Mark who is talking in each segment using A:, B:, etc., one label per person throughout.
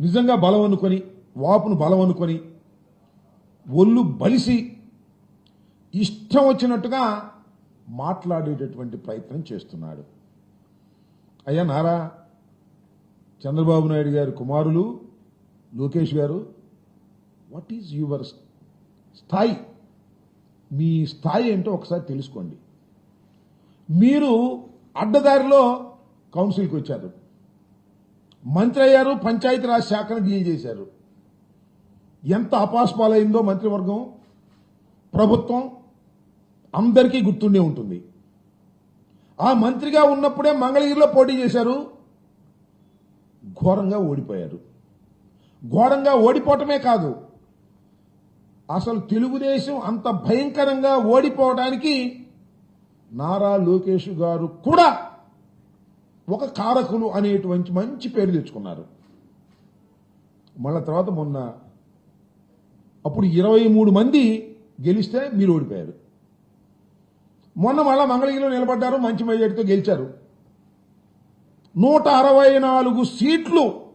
A: నిజంగా బలం అనుకొని వాపును బలం అనుకొని ఒళ్ళు బలిసి ఇష్టం వచ్చినట్టుగా మాట్లాడేటటువంటి ప్రయత్నం చేస్తున్నాడు. అయ్యా నారా చంద్రబాబు నాయుడు గారి కుమారులు లోకేష్ గారు వాట్ ఈజ్ యువర్ స్థాయి? మీ స్థాయి ఏంటో ఒకసారి తెలుసుకోండి. మీరు అడ్డదారిలో కౌన్సిల్కి వచ్చారు. మంత్రి అయ్యారు పంచాయతీరాజ్ శాఖను డీల్ చేశారు. ఎంత అపాస్పాలైందో మంత్రివర్గం ప్రభుత్వం అందరికీ గుర్తుండే ఉంటుంది. ఆ మంత్రిగా ఉన్నప్పుడే మంగళగిరిలో పోటీ చేశారు. ఘోరంగా ఓడిపోయారు. ఘోరంగా ఓడిపోవటమే కాదు అసలు తెలుగుదేశం అంత భయంకరంగా ఓడిపోవడానికి నారా లోకేష్ గారు కూడా ఒక కారకులు అనేటువంటి మంచి పేరు తెచ్చుకున్నారు. మళ్ళా తర్వాత మొన్న అప్పుడు ఇరవై మూడు మంది గెలిస్తే మీరు ఓడిపోయారు. మొన్న మళ్ళా మంగళగిరిలో నిలబడ్డారు మంచి మెజార్టీతో గెలిచారు. నూట అరవై నాలుగు సీట్లు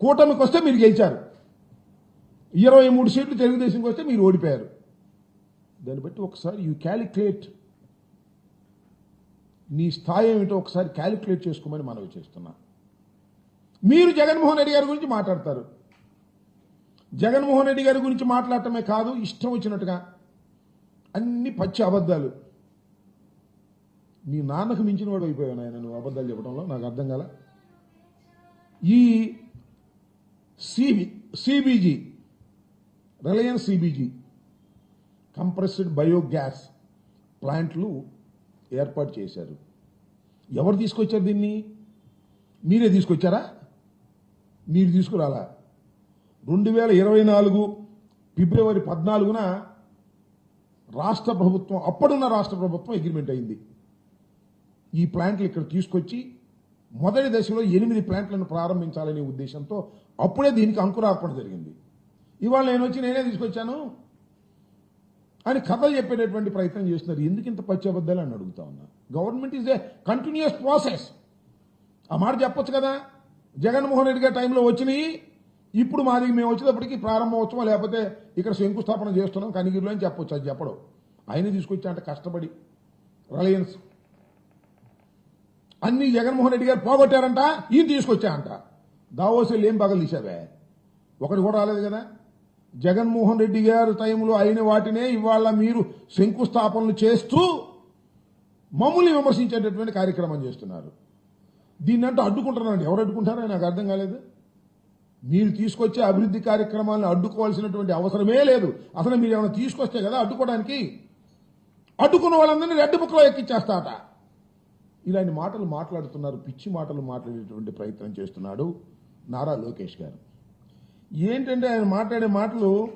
A: కూటమికి వస్తే మీరు గెలిచారు. ఇరవై మూడు సీట్లు తెలుగుదేశంకి వస్తే మీరు ఓడిపోయారు. దాన్ని బట్టి ఒకసారి యూ క్యాలిక్యులేట్ నీ స్థాయి ఏమిటో ఒకసారి క్యాలిక్యులేట్ చేసుకోమని మనవి చేస్తున్నా. మీరు జగన్మోహన్ రెడ్డి గారి గురించి మాట్లాడతారు. జగన్మోహన్ రెడ్డి గారి గురించి మాట్లాడటమే కాదు ఇష్టం వచ్చినట్టుగా అన్ని పచ్చి అబద్ధాలు. మీ నాన్నకు మించిన వాడు అయిపోయాను ఆయన నువ్వు అబద్ధాలు చెప్పడంలో నాకు అర్థం కాల. ఈ CB CBG Reliance CBG compressed biogas ప్లాంట్లు ఏర్పాటు చేశారు. ఎవరు తీసుకొచ్చారు దీన్ని? మీరే తీసుకొచ్చారా? మీరు తీసుకురాలా? రెండు వేల ఇరవై నాలుగు ఫిబ్రవరి పద్నాలుగున రాష్ట్ర ప్రభుత్వం అప్పుడున్న రాష్ట్ర ప్రభుత్వం అగ్రిమెంట్ అయింది. ఈ ప్లాంట్లు ఇక్కడ తీసుకొచ్చి మొదటి దశలో ఎనిమిది ప్లాంట్లను ప్రారంభించాలనే ఉద్దేశంతో అప్పుడే దీనికి అంకురార్పణ జరిగింది. ఇవాళ నేను వచ్చి నేనే తీసుకొచ్చాను. అని కథలు చెప్పేటటువంటి ప్రయత్నం చేస్తున్నారు. ఎందుకు ఇంత పచ్చబద్దాలు అని అడుగుతా ఉన్నా? Government is a continuous process ఆ మాట చెప్పొచ్చు కదా? జగన్మోహన్ రెడ్డి గారి టైంలో వచ్చినాయి. ఇప్పుడు మాది మేము వచ్చేటప్పటికి ప్రారంభోత్సవం లేకపోతే ఇక్కడ శంకుస్థాపన చేస్తున్నాం కనిగిరిలో అని చెప్పొచ్చు. అది చెప్పడం. ఆయన తీసుకొచ్చా అంటే కష్టపడి. రిలయన్స్ అన్ని జగన్మోహన్ రెడ్డి గారు పోగొట్టారంట ఈయన తీసుకొచ్చా అంట దావోసీలు ఏం పగలు తీసావే ఒకటి కూడా రాలేదు కదా? జగన్మోహన్ రెడ్డి గారు టైంలో అయిన వాటినే ఇవాళ మీరు శంకుస్థాపనలు చేస్తూ మమ్మల్ని విమర్శించేటటువంటి కార్యక్రమం చేస్తున్నారు. దీన్ని అంటే అడ్డుకుంటున్నారండి. ఎవరు అడ్డుకుంటారో నాకు అర్థం కాలేదు. మీరు తీసుకొచ్చే అభివృద్ధి కార్యక్రమాలను అడ్డుకోవాల్సినటువంటి అవసరమే లేదు. అసలు మీరు ఏమైనా తీసుకొస్తే కదా అడ్డుకోవడానికి. అడ్డుకున్న వాళ్ళందరినీ రెడ్ బుక్లో ఎక్కిచ్చేస్తాట ఇలాంటి మాటలు మాట్లాడుతున్నారు. పిచ్చి మాటలు మాట్లాడేటువంటి ప్రయత్నం చేస్తున్నాడు నారా లోకేష్ గారు. ఏంటంటే ఆయన మాట్లాడే మాటలు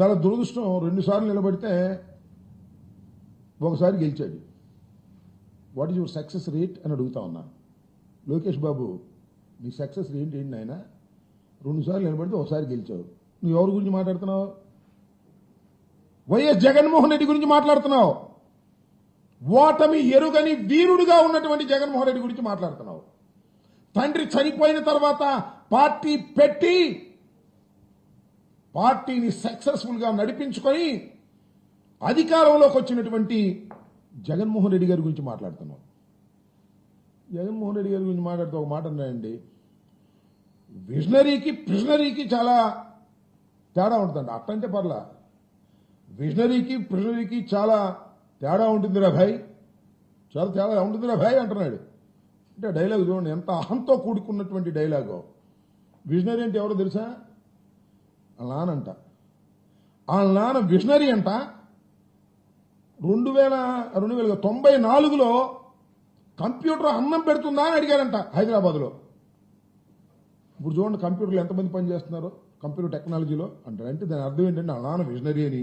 A: చాలా దురదృష్టం. రెండుసార్లు నిలబడితే ఒకసారి గెలిచాడు. What is your success rate అని అడుగుతా ఉన్నా. లోకేష్ బాబు నీ సక్సెస్ రేట్ ఏంటి ఆయన రెండుసార్లు నిలబడితే ఒకసారి గెలిచావు. నువ్వు ఎవరి గురించి మాట్లాడుతున్నావు? వైఎస్ జగన్మోహన్ రెడ్డి గురించి మాట్లాడుతున్నావు. ఓటమి ఎరుగని వీరుడుగా ఉన్నటువంటి జగన్మోహన్ రెడ్డి గురించి మాట్లాడుతున్నావు. తండ్రి చనిపోయిన తర్వాత పార్టీ పెట్టి పార్టీని సక్సెస్ఫుల్గా నడిపించుకొని అధికారంలోకి వచ్చినటువంటి జగన్మోహన్ రెడ్డి గారి గురించి మాట్లాడుతున్నాం. జగన్మోహన్ రెడ్డి గారి గురించి మాట్లాడుతూ ఒక మాట అన్నాయండి విజనరీకి ప్రిజనరీకి చాలా తేడా ఉంటుందండి. అట్టంటే పర్లా. విజనరీకి ప్రిజనరీకి చాలా తేడా ఉంటుందిరా భాయ్. చాలా తేడా ఉంటుందిరా భాయ్ అంటున్నాడు. అంటే డైలాగ్ చూడండి ఎంత అహంతో కూడుకున్నటువంటి డైలాగో విజనరీ అంటే ఎవరో తెలుసా? వాళ్ళ నానంట వాళ్ళ నాన్న విజనరీ అంట. రెండు వేల రెండు వేల తొంభై నాలుగులో కంప్యూటర్ అన్నం పెడుతుందా అని అడిగారంట హైదరాబాద్లో. ఇప్పుడు చూడండి కంప్యూటర్లు ఎంతమంది పనిచేస్తున్నారు? కంప్యూటర్ టెక్నాలజీలో అంటారు అంటే దాని అర్థం ఏంటంటే వాళ్ళ నాన్న విజనరీ అని.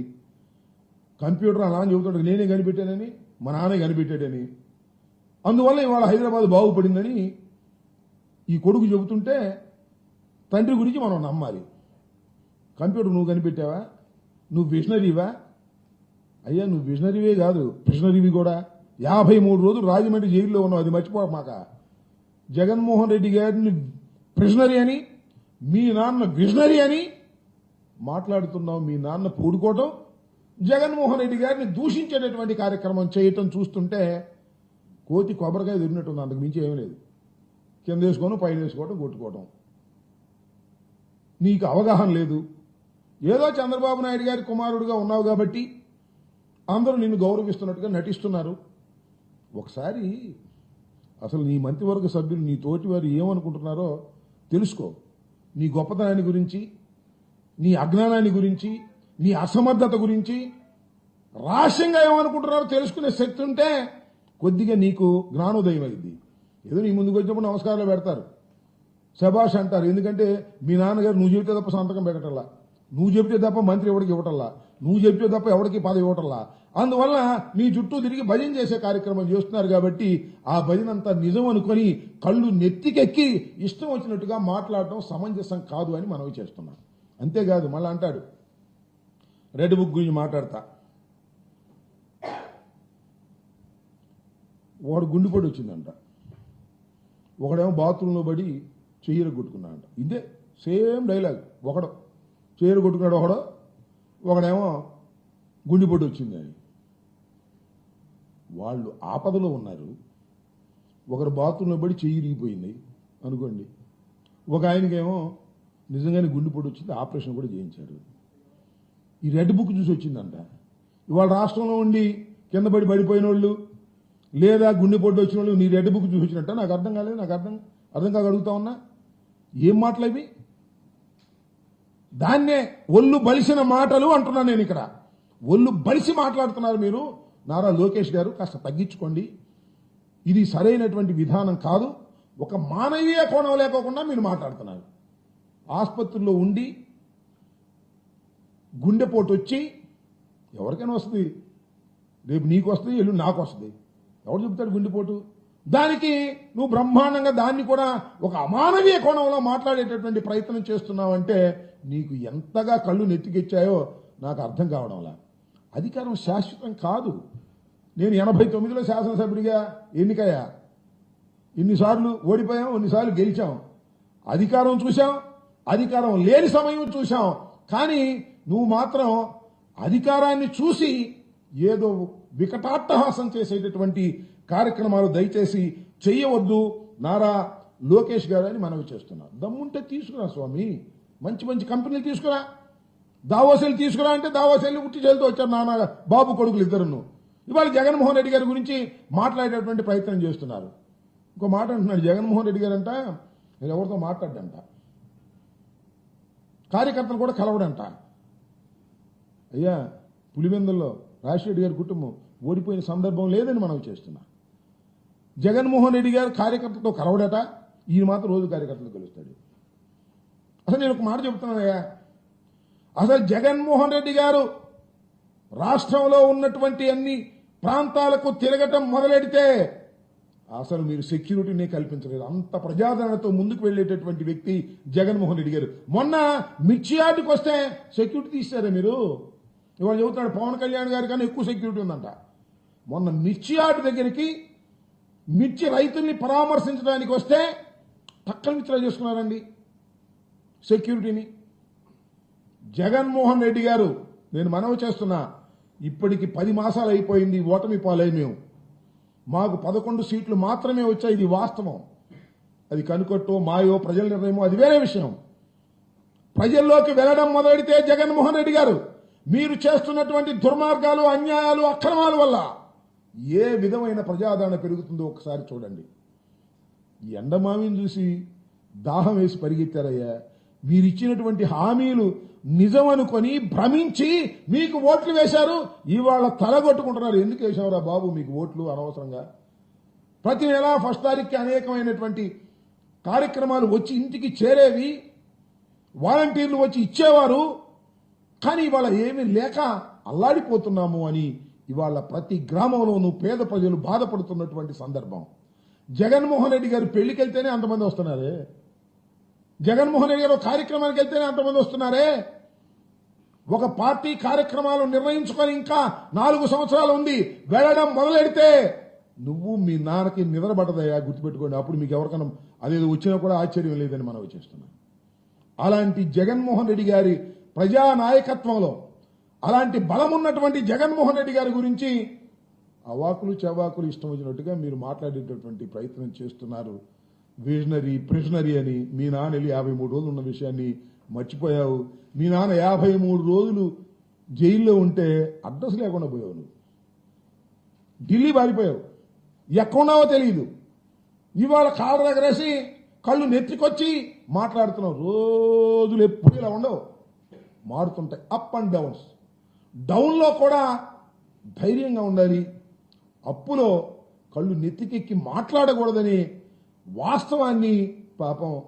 A: కంప్యూటర్ అలా నాన్న చెబుతాడు నేనే కనిపెట్టానని మా నాన్నే కనిపెట్టాడని. అందువల్ల ఇవాళ హైదరాబాద్ బాగుపడిందని ఈ కొడుకు చెబుతుంటే తండ్రి గురించి మనం నమ్మాలి. కంప్యూటర్ నువ్వు కనిపెట్టావా? నువ్వు విజనరీవా? అయ్యా నువ్వు విజనరీవే కాదు ప్రిజనరీవి కూడా. యాభై మూడు రోజులు రాజమండ్రి జైల్లో ఉన్నావు అది మర్చిపో మాక. జగన్మోహన్ రెడ్డి గారిని ప్రిజనరీ అని మీ నాన్న విజనరీ అని మాట్లాడుతున్నావు మీ నాన్న పూడుకోవటం జగన్మోహన్ రెడ్డి గారిని దూషించేటటువంటి కార్యక్రమం చేయటం చూస్తుంటే కోతి కొబ్బరికాయ తిరిగినట్టుంది అంతకు మించి ఏమీ లేదు. కింద వేసుకోవడం పైన వేసుకోవడం కొట్టుకోవడం. నీకు అవగాహన లేదు. ఏదో చంద్రబాబు నాయుడు గారి కుమారుడిగా ఉన్నావు కాబట్టి అందరూ నిన్ను గౌరవిస్తున్నట్టుగా నటిస్తున్నారు. ఒకసారి అసలు నీ మంత్రివర్గ సభ్యులు నీ తోటి వారు ఏమనుకుంటున్నారో తెలుసుకో. నీ గొప్పతనాన్ని గురించి నీ అజ్ఞానాన్ని గురించి నీ అసమర్థత గురించి రహస్యంగా ఏమనుకుంటున్నారో తెలుసుకునే శక్తి ఉంటే కొద్దిగా నీకు జ్ఞానోదయం అయింది. ఏదో నీ ముందుకు వచ్చినప్పుడు నమస్కారాలు పెడతారు. శభాష్ అంటారు. ఎందుకంటే మీ నాన్నగారు నువ్వు చెబితే తప్ప సంతకం పెట్టటల్లా. నువ్వు చెబితే తప్ప మంత్రి ఎవరికి ఇవ్వటల్లా. నువ్వు చెబితే తప్ప ఎవరికి పదవి ఇవ్వటల్లా. అందువల్ల మీ చుట్టూ తిరిగి భజన చేసే కార్యక్రమం చేస్తున్నారు కాబట్టి ఆ భజన అంతా నిజం అనుకొని కళ్ళు నెత్తికెక్కి ఇష్టం వచ్చినట్టుగా మాట్లాడటం సమంజసం కాదు అని మనవి చేస్తున్నాం. అంతేకాదు మళ్ళీ అంటాడు. రెడ్ బుక్ గురించి మాట్లాడతా. ఒకడు గుండెపోటు వచ్చిందంట. ఒకడేమో బాత్రూంలో పడి చెయ్యర కొట్టుకున్నాడంట. ఇదే సేమ్ డైలాగ్ ఒకడు చెయ్యర కొట్టుకున్నాడు ఒకడు ఒకడేమో గుండెపోటు వచ్చింది అని వాళ్ళు ఆపదలో ఉన్నారు. ఒకరు బాత్రూంలో పడి చెయ్యిరిగిపోయింది అనుకోండి. ఒక ఆయనకేమో నిజంగానే గుండెపోటు వచ్చింది ఆపరేషన్ కూడా చేయించాడు. ఈ రెడ్ బుక్ చూసి వచ్చిందంట. ఇవాళ రాష్ట్రంలో ఉండి కింద పడి పడిపోయిన వాళ్ళు లేదా గుండెపోటు వచ్చిన వాళ్ళు నీ రెడ్ బుక్ చూసినట్ట? నాకు అర్థం కాలేదు నాకు అర్థం అర్థం కాగలుగుతా ఉన్నా. ఏం మాటలు ఇవి దాన్నే ఒళ్ళు బలిసిన మాటలు అంటున్నాను నేను ఇక్కడ. ఒళ్ళు బలిసి మాట్లాడుతున్నారు మీరు. నారా లోకేష్ గారు కాస్త తగ్గించుకోండి. ఇది సరైనటువంటి విధానం కాదు. ఒక మానవీయ కోణం లేకోకుండా మీరు మాట్లాడుతున్నారు. ఆసుపత్రిలో ఉండి గుండెపోటు వచ్చి ఎవరికైనా వస్తుంది. రేపు నీకు వస్తుంది ఎల్లు నాకు వస్తుంది. ఎవరు చెప్తాడు గుండెపోటు? దానికి నువ్వు బ్రహ్మాండంగా దాన్ని కూడా ఒక అమానవీయ కోణంలో మాట్లాడేటటువంటి ప్రయత్నం చేస్తున్నావంటే నీకు ఎంతగా కళ్ళు నెత్తికెచ్చాయో నాకు అర్థం కావడంలా. అధికారం శాశ్వతం కాదు. నేను ఎనభై తొమ్మిదిలో శాసనసభ్యుడిగా ఎన్నికయ్యా. ఇన్నిసార్లు ఓడిపోయాం ఇన్నిసార్లు గెలిచాం. అధికారం చూశాం అధికారం లేని సమయం చూశాం. కానీ నువ్వు మాత్రం అధికారాన్ని చూసి ఏదో వికటాట్టహాసం చేసేటటువంటి కార్యక్రమాలు దయచేసి చెయ్యవద్దు. నారా లోకేష్ గారు అని మనవి చేస్తున్నా. దమ్ముంటే తీసుకురా స్వామి. మంచి మంచి కంపెనీలు తీసుకురా. దావోసెలు తీసుకురా అంటే దావోసెల్ని ఉట్టి చేలుతూ వచ్చారు నాన్న బాబు కొడుకులు ఇద్దరును. ఇవాళ జగన్మోహన్ రెడ్డి గారి గురించి మాట్లాడేటటువంటి ప్రయత్నం చేస్తున్నారు. ఇంకో మాట అంటున్నాడు జగన్మోహన్ రెడ్డి గారంట నేను ఎవరితో మాట్లాడంట కార్యకర్తలు కూడా కలవడంట. అయ్యా పులివెందుల్లో రాజశేఖర్ గారి కుటుంబం ఓడిపోయిన సందర్భం లేదని మనం చేస్తున్నా. జగన్మోహన్ రెడ్డి గారు కార్యకర్తతో కలవడట ఈయన మాత్రం రోజు కార్యకర్తలు కలుస్తాడు. అసలు నేను ఒక మాట చెప్తున్నానయ్యా అసలు జగన్మోహన్ రెడ్డి గారు రాష్ట్రంలో ఉన్నటువంటి అన్ని ప్రాంతాలకు తిరగటం మొదలెడితే అసలు మీరు సెక్యూరిటీని కల్పించలేదు. అంత ప్రజాదరణతో ముందుకు వెళ్ళేటటువంటి వ్యక్తి జగన్మోహన్ రెడ్డి గారు. మొన్న మిర్చి యార్డుకి వస్తే సెక్యూరిటీ తీశారా మీరు? ఇవాళ చెబుతున్నాడు పవన్ కళ్యాణ్ గారి కన్నా ఎక్కువ సెక్యూరిటీ ఉందంట. మొన్న మిర్చి ఆట దగ్గరికి మిర్చి రైతుల్ని పరామర్శించడానికి వస్తే పక్కన మిత్ర చేసుకున్నారండి సెక్యూరిటీని జగన్మోహన్ రెడ్డి గారు నేను మనవి చేస్తున్నా ఇప్పటికి పది మాసాలు అయిపోయింది ఓటమి పాలై మేము మాకు పదకొండు సీట్లు మాత్రమే వచ్చాయి ఇది వాస్తవం. అది కనుకొట్టో మాయో ప్రజల నిర్ణయమో అది వేరే విషయం. ప్రజల్లోకి వెళ్ళడం మొదలెడితే జగన్మోహన్ రెడ్డి గారు మీరు చేస్తున్నటువంటి దుర్మార్గాలు అన్యాయాలు అక్రమాల వల్ల ఏ విధమైన ప్రజాదరణ పెరుగుతుందో ఒకసారి చూడండి. ఈ ఎండమామిని చూసి దాహం వేసి పరిగెత్తారయ్యా. మీరు ఇచ్చినటువంటి హామీలు నిజం అనుకొని భ్రమించి మీకు ఓట్లు వేశారు ఇవాళ తలగొట్టుకుంటున్నారు. ఎందుకు వేశావురా బాబు మీకు ఓట్లు అనవసరంగా? ప్రతి నెల ఫస్ట్ తారీఖుకి అనేకమైనటువంటి కార్యక్రమాలు వచ్చి ఇంటికి చేరేవి వాలంటీర్లు వచ్చి ఇచ్చేవారు కానీ ఇవాళ ఏమీ లేక అల్లాడిపోతున్నాము అని ఇవాళ ప్రతి గ్రామంలోనూ పేద ప్రజలు బాధపడుతున్నటువంటి సందర్భం. జగన్మోహన్ రెడ్డి గారు పెళ్ళికి వెళ్తేనే అంతమంది వస్తున్నారే? జగన్మోహన్ రెడ్డి గారు కార్యక్రమానికి వెళ్తేనే అంతమంది వస్తున్నారే? ఒక పార్టీ కార్యక్రమాలు నిర్ణయించుకొని ఇంకా నాలుగు సంవత్సరాలు ఉంది వెళ్ళడం మొదలెడితే నువ్వు మీ నాన్నకి నిద్రపడదయ్యా గుర్తుపెట్టుకోండి. అప్పుడు మీకు ఎవరికైనా అదేదో వచ్చినా కూడా ఆశ్చర్యం లేదని మనం చేస్తున్నాం అలాంటి జగన్మోహన్ రెడ్డి గారి ప్రజా నాయకత్వంలో అలాంటి బలం ఉన్నటువంటి జగన్మోహన్ రెడ్డి గారి గురించి అవాకులు చవాకులు ఇష్టం వచ్చినట్టుగా మీరు మాట్లాడేటటువంటి ప్రయత్నం చేస్తున్నారు. విజనరీ ప్రిజనరీ అని మీ నాన్న వెళ్ళి యాభై మూడు రోజులు ఉన్న విషయాన్ని మర్చిపోయావు. మీ నాన్న యాభై మూడు రోజులు జైల్లో ఉంటే అడ్రస్ లేకుండా పోయావు నువ్వు. ఢిల్లీ పారిపోయావు. ఎక్కడున్నావో తెలియదు ఇవాళ కాళ్ళ దగ్గరేసి కళ్ళు నెత్తికొచ్చి మాట్లాడుతున్నావు. రోజులు ఎప్పుడు ఇలా ఉండవు. మారుతుంటాయి. అప్ అండ్ డౌన్స్ డౌన్లో కూడా ధైర్యంగా ఉండాలి. అప్పులో కళ్ళు నెత్తికెక్కి మాట్లాడకూడదని వాస్తవాన్ని పాపం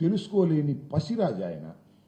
A: తెలుసుకోలేని పసిరాజు ఆయన.